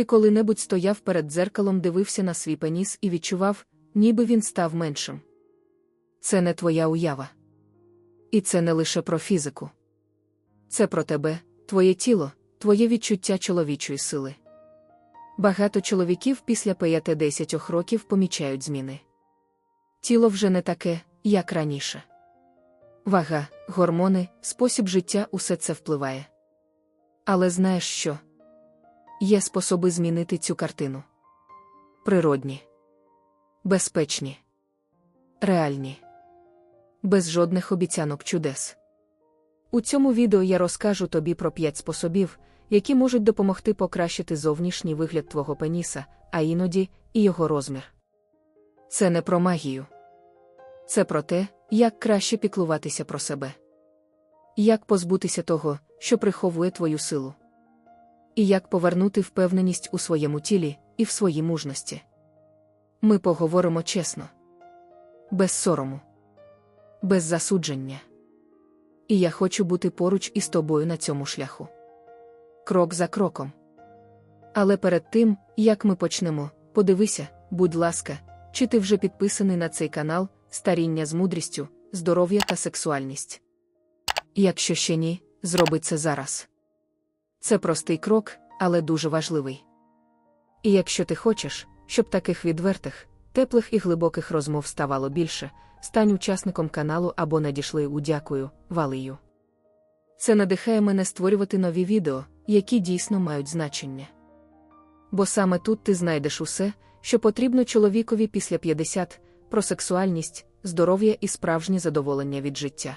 Ти коли-небудь стояв перед дзеркалом, дивився на свій пеніс і відчував, ніби він став меншим. Це не твоя уява. І це не лише про фізику. Це про тебе, твоє тіло, твоє відчуття чоловічої сили. Багато чоловіків після 5-10 років помічають зміни. Тіло вже не таке, як раніше. Вага, гормони, спосіб життя усе це впливає. Але знаєш що? Є способи змінити цю картину. Природні, безпечні, реальні, без жодних обіцянок чудес. У цьому відео я розкажу тобі про п'ять способів, які можуть допомогти покращити зовнішній вигляд твого пеніса, а іноді і його розмір. Це не про магію. Це про те, як краще піклуватися про себе. Як позбутися того, що приховує твою силу. І як повернути впевненість у своєму тілі і в своїй мужності. Ми поговоримо чесно, без сорому, без засудження. І я хочу бути поруч із тобою на цьому шляху. Крок за кроком. Але перед тим, як ми почнемо, подивися, будь ласка, чи ти вже підписаний на цей канал старіння з мудрістю, здоров'я та сексуальність. Якщо ще ні, зроби це зараз. Це простий крок, але дуже важливий. І якщо ти хочеш, щоб таких відвертих, теплих і глибоких розмов ставало більше, стань учасником каналу або надішли у дякую, валію. Це надихає мене створювати нові відео, які дійсно мають значення. Бо саме тут ти знайдеш усе, що потрібно чоловікові після 50, про сексуальність, здоров'я і справжнє задоволення від життя.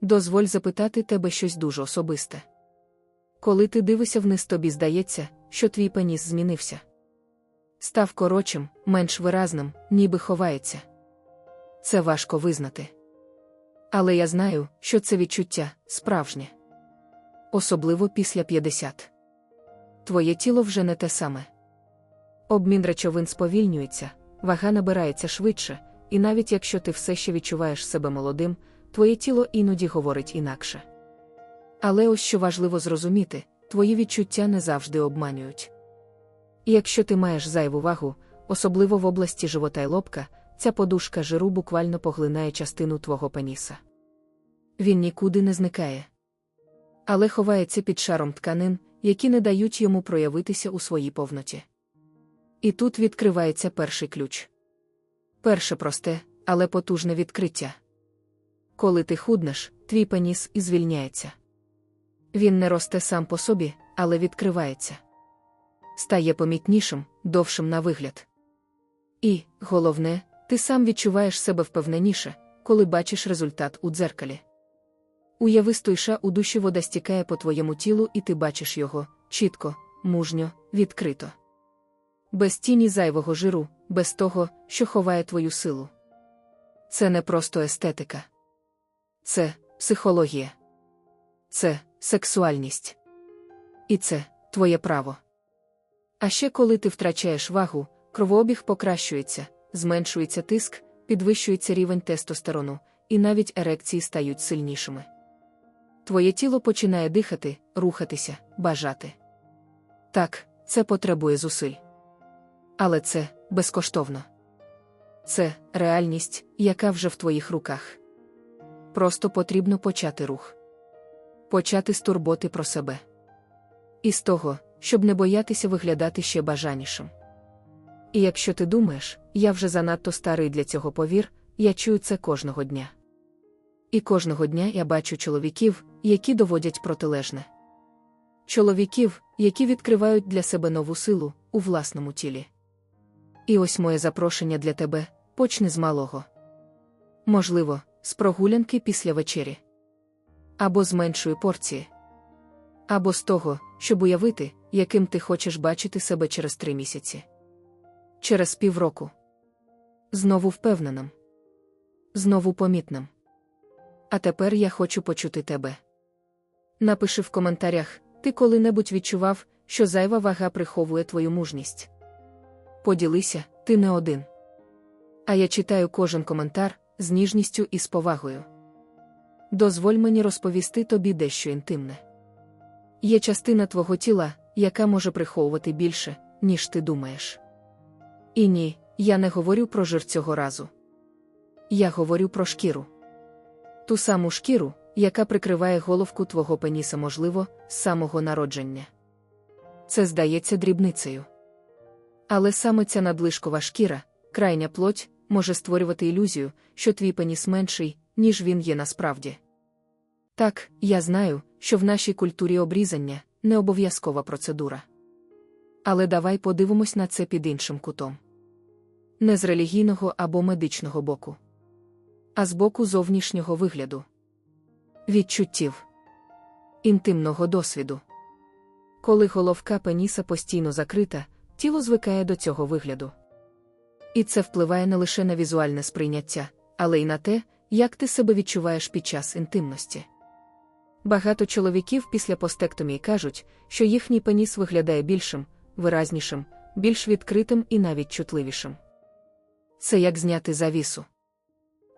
Дозволь запитати тебе щось дуже особисте. Коли ти дивишся вниз, тобі здається, що твій пеніс змінився. Став коротшим, менш виразним, ніби ховається. Це важко визнати. Але я знаю, що це відчуття справжнє. Особливо після 50. Твоє тіло вже не те саме. Обмін речовин сповільнюється, вага набирається швидше, і навіть якщо ти все ще відчуваєш себе молодим, твоє тіло іноді говорить інакше. Але ось що важливо зрозуміти, твої відчуття не завжди обманюють. І якщо ти маєш зайву вагу, особливо в області живота й лобка, ця подушка жиру буквально поглинає частину твого пеніса. Він нікуди не зникає. Але ховається під шаром тканин, які не дають йому проявитися у своїй повноті. І тут відкривається перший ключ. Перше просте, але потужне відкриття. Коли ти худнеш, твій пеніс і звільняється. Він не росте сам по собі, але відкривається. Стає помітнішим, довшим на вигляд. І, головне, ти сам відчуваєш себе впевненіше, коли бачиш результат у дзеркалі. Уяви стойша у душі вода стікає по твоєму тілу, і ти бачиш його чітко, мужньо, відкрито. Без тіні зайвого жиру, без того, що ховає твою силу. Це не просто естетика. Це психологія. Це сексуальність. І це твоє право. А ще коли ти втрачаєш вагу, кровообіг покращується, зменшується тиск, підвищується рівень тестостерону, і навіть ерекції стають сильнішими. Твоє тіло починає дихати, рухатися, бажати. Так, це потребує зусиль. Але це безкоштовно. Це реальність, яка вже в твоїх руках. Просто потрібно почати рух. Почати з турботи про себе. І з того, щоб не боятися виглядати ще бажанішим. І якщо ти думаєш, я вже занадто старий для цього повір, я чую це кожного дня. І кожного дня я бачу чоловіків, які доводять протилежне. Чоловіків, які відкривають для себе нову силу у власному тілі. І ось моє запрошення для тебе почни з малого. Можливо, з прогулянки після вечері. Або з меншої порції. Або з того, щоб уявити, яким ти хочеш бачити себе через три місяці. Через півроку. Знову впевненим. Знову помітним. А тепер я хочу почути тебе. Напиши в коментарях, ти коли-небудь відчував, що зайва вага приховує твою мужність. Поділися, ти не один. А я читаю кожен коментар з ніжністю і з повагою. Дозволь мені розповісти тобі дещо інтимне. Є частина твого тіла, яка може приховувати більше, ніж ти думаєш. І ні, я не говорю про жир цього разу. Я говорю про шкіру. Ту саму шкіру, яка прикриває головку твого пеніса, можливо, з самого народження. Це здається дрібницею. Але саме ця надлишкова шкіра, крайня плоть, може створювати ілюзію, що твій пеніс менший, ніж він є насправді. Так, я знаю, що в нашій культурі обрізання не обов'язкова процедура. Але давай подивимось на це під іншим кутом. Не з релігійного або медичного боку, а з боку зовнішнього вигляду, відчуттів, інтимного досвіду. Коли головка пеніса постійно закрита, тіло звикає до цього вигляду. І це впливає не лише на візуальне сприйняття, але й на те, як ти себе відчуваєш під час інтимності. Багато чоловіків після постектомії кажуть, що їхній пеніс виглядає більшим, виразнішим, більш відкритим і навіть чутливішим. Це як зняти завісу.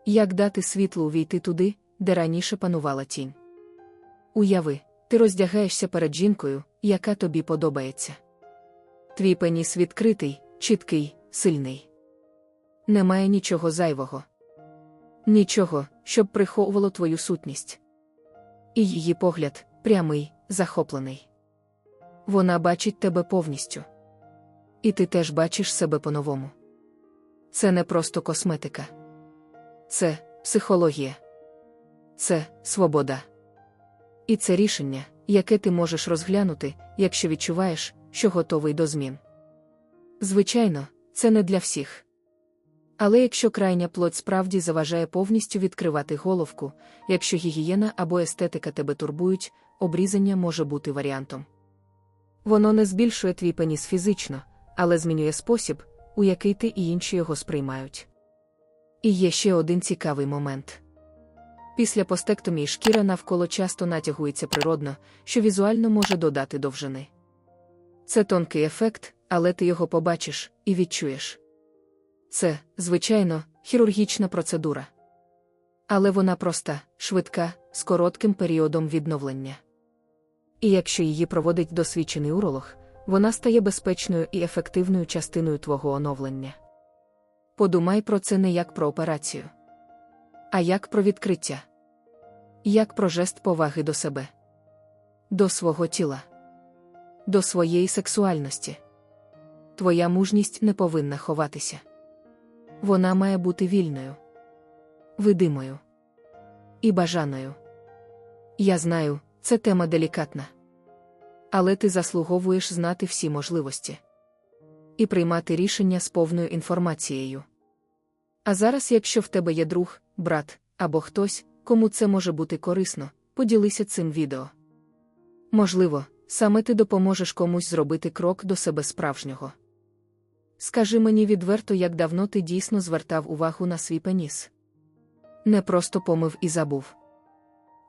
Як дати світлу увійти туди, де раніше панувала тінь. Уяви, ти роздягаєшся перед жінкою, яка тобі подобається. Твій пеніс відкритий, чіткий, сильний. Немає нічого зайвого. Нічого, щоб приховувало твою сутність. І її погляд прямий, захоплений. Вона бачить тебе повністю. І ти теж бачиш себе по-новому. Це не просто косметика. Це психологія. Це свобода. І це рішення, яке ти можеш розглянути, якщо відчуваєш, що готовий до змін. Звичайно, це не для всіх. Але якщо крайня плоть справді заважає повністю відкривати головку, якщо гігієна або естетика тебе турбують, обрізання може бути варіантом. Воно не збільшує твій пеніс фізично, але змінює спосіб, у який ти і інші його сприймають. І є ще один цікавий момент. Після постектомії шкіра навколо часто натягується природно, що візуально може додати довжини. Це тонкий ефект, але ти його побачиш і відчуєш. Це, звичайно, хірургічна процедура. Але вона проста, швидка, з коротким періодом відновлення. І якщо її проводить досвідчений уролог, вона стає безпечною і ефективною частиною твого оновлення. Подумай про це не як про операцію, а як про відкриття, як про жест поваги до себе, до свого тіла, до своєї сексуальності. Твоя мужність не повинна ховатися. Вона має бути вільною, видимою і бажаною. Я знаю, це тема делікатна. Але ти заслуговуєш знати всі можливості і приймати рішення з повною інформацією. А зараз, якщо в тебе є друг, брат або хтось, кому це може бути корисно, поділися цим відео. Можливо, саме ти допоможеш комусь зробити крок до себе справжнього. Скажи мені відверто, як давно ти дійсно звертав увагу на свій пеніс. Не просто помив і забув,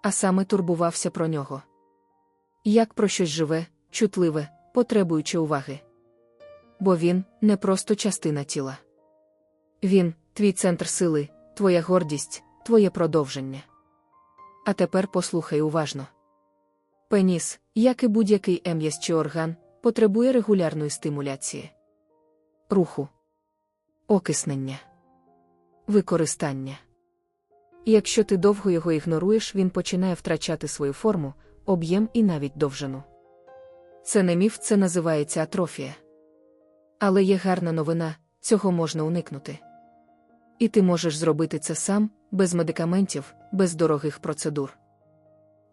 а саме турбувався про нього. Як про щось живе, чутливе, потребуючи уваги. Бо він не просто частина тіла. Він твій центр сили, твоя гордість, твоє продовження. А тепер послухай уважно. Пеніс, як і будь-який ем'яз чи орган, потребує регулярної стимуляції руху, окиснення, використання. Якщо ти довго його ігноруєш, він починає втрачати свою форму, об'єм і навіть довжину. Це не міф, це називається атрофія. Але є гарна новина, цього можна уникнути. І ти можеш зробити це сам, без медикаментів, без дорогих процедур.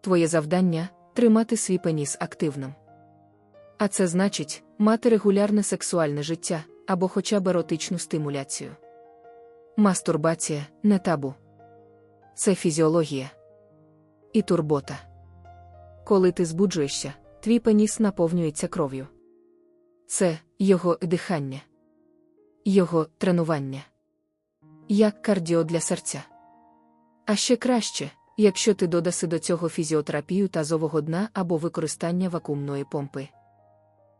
Твоє завдання тримати свій пеніс активним. А це значить мати регулярне сексуальне життя, або хоча б еротичну стимуляцію. Мастурбація не табу. Це фізіологія і турбота. Коли ти збуджуєшся, твій пеніс наповнюється кров'ю. Це його дихання, його тренування, як кардіо для серця. А ще краще, якщо ти додаси до цього фізіотерапію тазового дна або використання вакуумної помпи.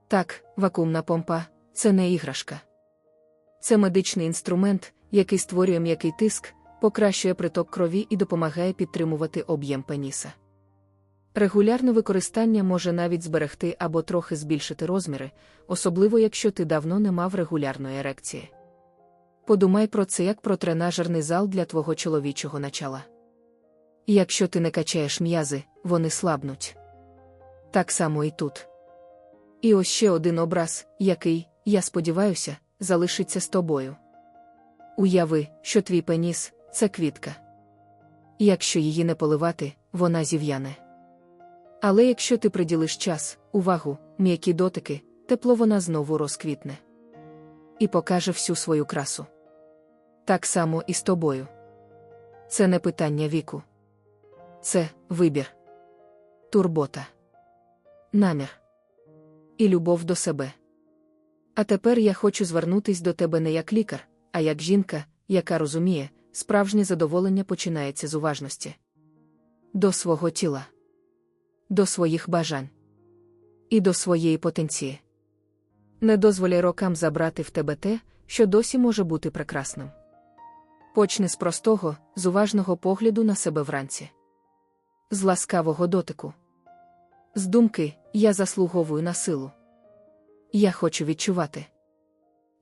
Так, вакуумна помпа це не іграшка. Це медичний інструмент, який створює м'який тиск, покращує приток крові і допомагає підтримувати об'єм пеніса. Регулярне використання може навіть зберегти або трохи збільшити розміри, особливо якщо ти давно не мав регулярної ерекції. Подумай про це як про тренажерний зал для твого чоловічого начала. Якщо ти не качаєш м'язи, вони слабнуть. Так само і тут. І ось ще один образ, який, я сподіваюся, залишиться з тобою. Уяви, що твій пеніс це квітка. Якщо її не поливати, вона зів'яне. Але якщо ти приділиш час, увагу, м'які дотики, тепло вона знову розквітне і покаже всю свою красу. Так само і з тобою. Це не питання віку. Це вибір, турбота, намір і любов до себе. А тепер я хочу звернутись до тебе не як лікар, а як жінка, яка розуміє, справжнє задоволення починається з уважності до свого тіла, до своїх бажань і до своєї потенції. Не дозволяй рокам забрати в тебе те, що досі може бути прекрасним. Почни з простого, з уважного погляду на себе вранці, з ласкавого дотику, з думки я заслуговую на силу. Я хочу відчувати.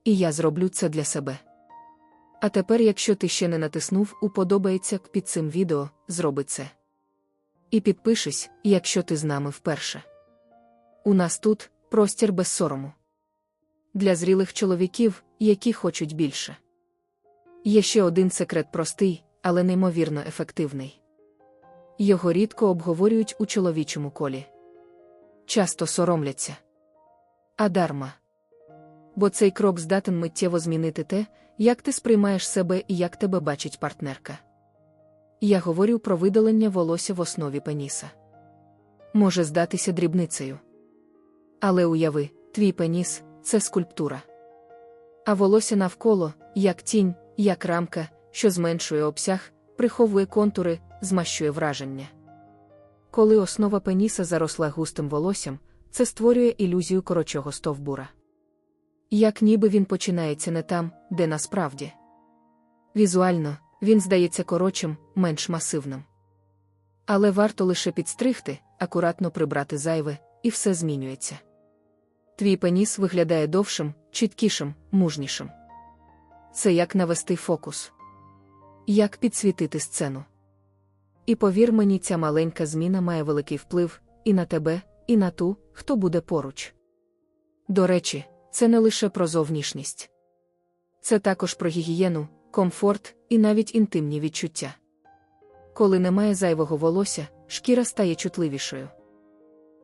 І я зроблю це для себе. А тепер, якщо ти ще не натиснув уподобається під цим відео, зроби це. І підпишись, якщо ти з нами вперше. У нас тут простір без сорому. Для зрілих чоловіків, які хочуть більше. Є ще один секрет простий, але неймовірно ефективний. Його рідко обговорюють у чоловічому колі. Часто соромляться. А дарма. Бо цей крок здатен миттєво змінити те, як ти сприймаєш себе і як тебе бачить партнерка. Я говорю про видалення волосся в основі пеніса. Може здатися дрібницею. Але уяви, твій пеніс це скульптура. А волосся навколо, як тінь, як рамка, що зменшує обсяг, приховує контури, змащує враження. Коли основа пеніса заросла густим волоссям, це створює ілюзію корочого стовбура. Як ніби він починається не там, де насправді. Візуально, він здається коротшим, менш масивним. Але варто лише підстригти, акуратно прибрати зайве, і все змінюється. Твій пеніс виглядає довшим, чіткішим, мужнішим. Це як навести фокус, як підсвітити сцену. І повір мені, ця маленька зміна має великий вплив і на тебе, і на ту, хто буде поруч. До речі, це не лише про зовнішність. Це також про гігієну, комфорт і навіть інтимні відчуття. Коли немає зайвого волосся, шкіра стає чутливішою.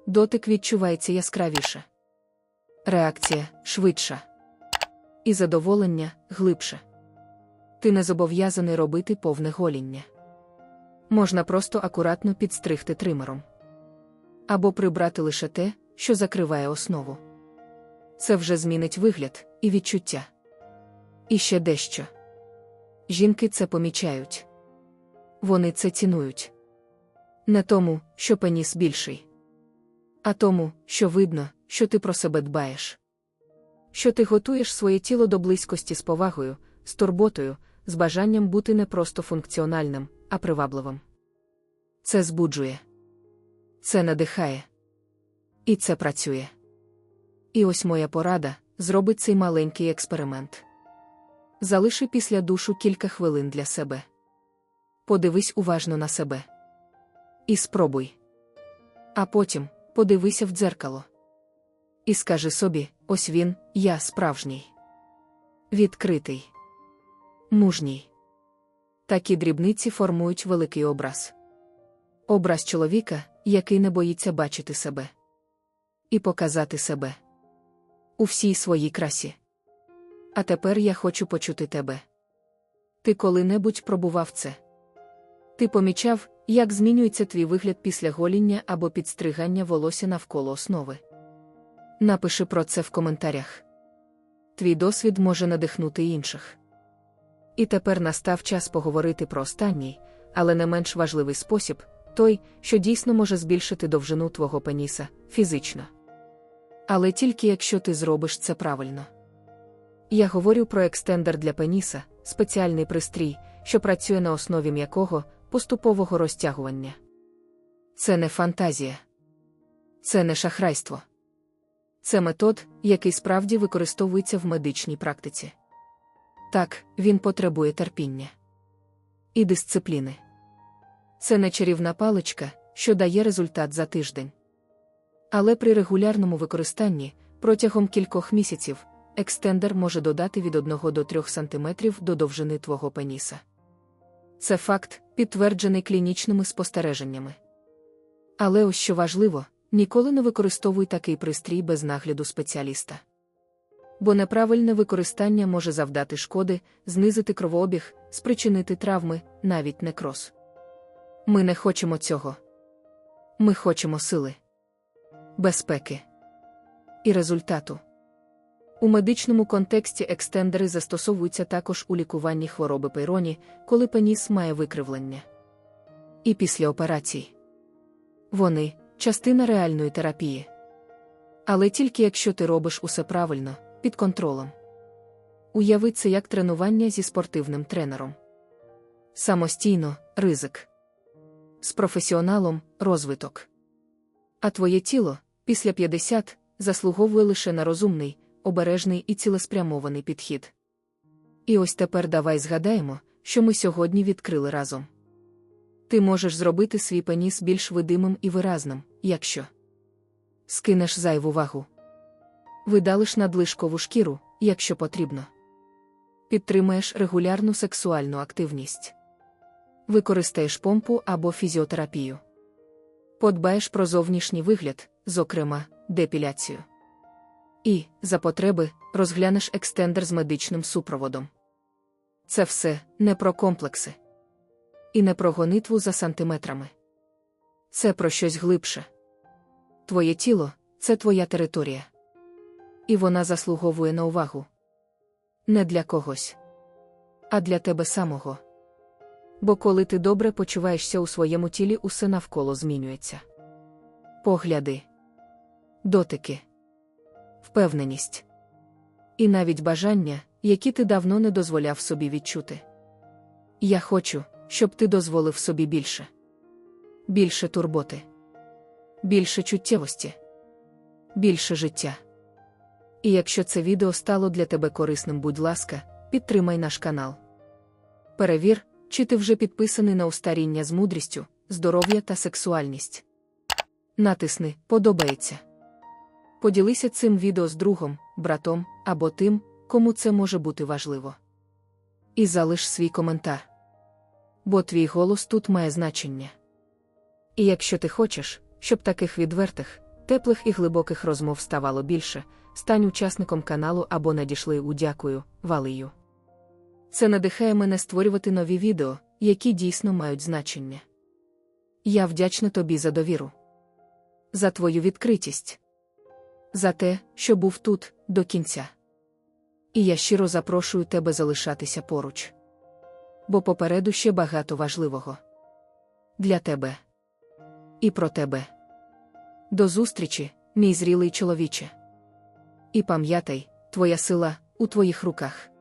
Дотик відчувається яскравіше. Реакція швидша. І задоволення глибше. Ти не зобов'язаний робити повне гоління. Можна просто акуратно підстригти тримером. Або прибрати лише те, що закриває основу. Це вже змінить вигляд і відчуття. І ще дещо. Жінки це помічають. Вони це цінують. Не тому, що пеніс більший, а тому, що видно, що ти про себе дбаєш. Що ти готуєш своє тіло до близькості з повагою, з турботою, з бажанням бути не просто функціональним, а привабливим. Це збуджує, це надихає. І це працює. І ось моя порада зробить цей маленький експеримент. Залиши після душу кілька хвилин для себе. Подивись уважно на себе. І спробуй. А потім подивися в дзеркало. І скажи собі: ось він, я справжній. Відкритий, мужній. Такі дрібниці формують великий образ. Образ чоловіка, який не боїться бачити себе. І показати себе у всій своїй красі. А тепер я хочу почути тебе. Ти коли-небудь пробував це? Ти помічав, як змінюється твій вигляд після гоління або підстригання волосся навколо основи. Напиши про це в коментарях. Твій досвід може надихнути інших. І тепер настав час поговорити про останній, але не менш важливий спосіб той, що дійсно може збільшити довжину твого пеніса фізично. Але тільки якщо ти зробиш це правильно. Я говорю про екстендер для пеніса, спеціальний пристрій, що працює на основі м'якого, поступового розтягування. Це не фантазія. Це не шахрайство. Це метод, який справді використовується в медичній практиці. Так, він потребує терпіння і дисципліни. Це не чарівна паличка, що дає результат за тиждень. Але при регулярному використанні протягом кількох місяців екстендер може додати від 1 до 3 см до довжини твого пеніса. Це факт, підтверджений клінічними спостереженнями. Але ось що важливо, ніколи не використовуй такий пристрій без нагляду спеціаліста. Бо неправильне використання може завдати шкоди, знизити кровообіг, спричинити травми, навіть некроз. Ми не хочемо цього. Ми хочемо сили, безпеки і результату. У медичному контексті екстендери застосовуються також у лікуванні хвороби пейроні, коли пеніс має викривлення. І після операцій. Вони частина реальної терапії. Але тільки якщо ти робиш усе правильно, під контролем. Уяви це як тренування зі спортивним тренером. Самостійно ризик. З професіоналом розвиток. А твоє тіло після 50 заслуговує лише на розумний, обережний і цілеспрямований підхід. І ось тепер давай згадаємо, що ми сьогодні відкрили разом. Ти можеш зробити свій пеніс більш видимим і виразним, якщо скинеш зайву вагу, видалиш надлишкову шкіру, якщо потрібно, підтримаєш регулярну сексуальну активність, використаєш помпу або фізіотерапію, подбаєш про зовнішній вигляд, зокрема, депіляцію. І, за потреби, розглянеш екстендер з медичним супроводом. Це все не про комплекси. І не про гонитву за сантиметрами. Це про щось глибше. Твоє тіло це твоя територія. І вона заслуговує на увагу. Не для когось, а для тебе самого. Бо коли ти добре почуваєшся у своєму тілі, усе навколо змінюється. Погляди, дотики, впевненість і навіть бажання, які ти давно не дозволяв собі відчути. Я хочу, щоб ти дозволив собі більше. Більше турботи, більше чуттєвості, більше життя. І якщо це відео стало для тебе корисним, будь ласка, підтримай наш канал. Перевір, чи ти вже підписаний на устаріння з мудрістю, здоров'я та сексуальність. Натисни Подобається. Поділися цим відео з другом, братом або тим, кому це може бути важливо. І залиш свій коментар. Бо твій голос тут має значення. І якщо ти хочеш, щоб таких відвертих, теплих і глибоких розмов ставало більше, стань учасником каналу або надішли у дякую, валию. Це надихає мене створювати нові відео, які дійсно мають значення. Я вдячна тобі за довіру, за твою відкритість, за те, що був тут до кінця. І я щиро запрошую тебе залишатися поруч. Бо попереду ще багато важливого для тебе і про тебе. До зустрічі, мій зрілий чоловіче. І пам'ятай, твоя сила у твоїх руках.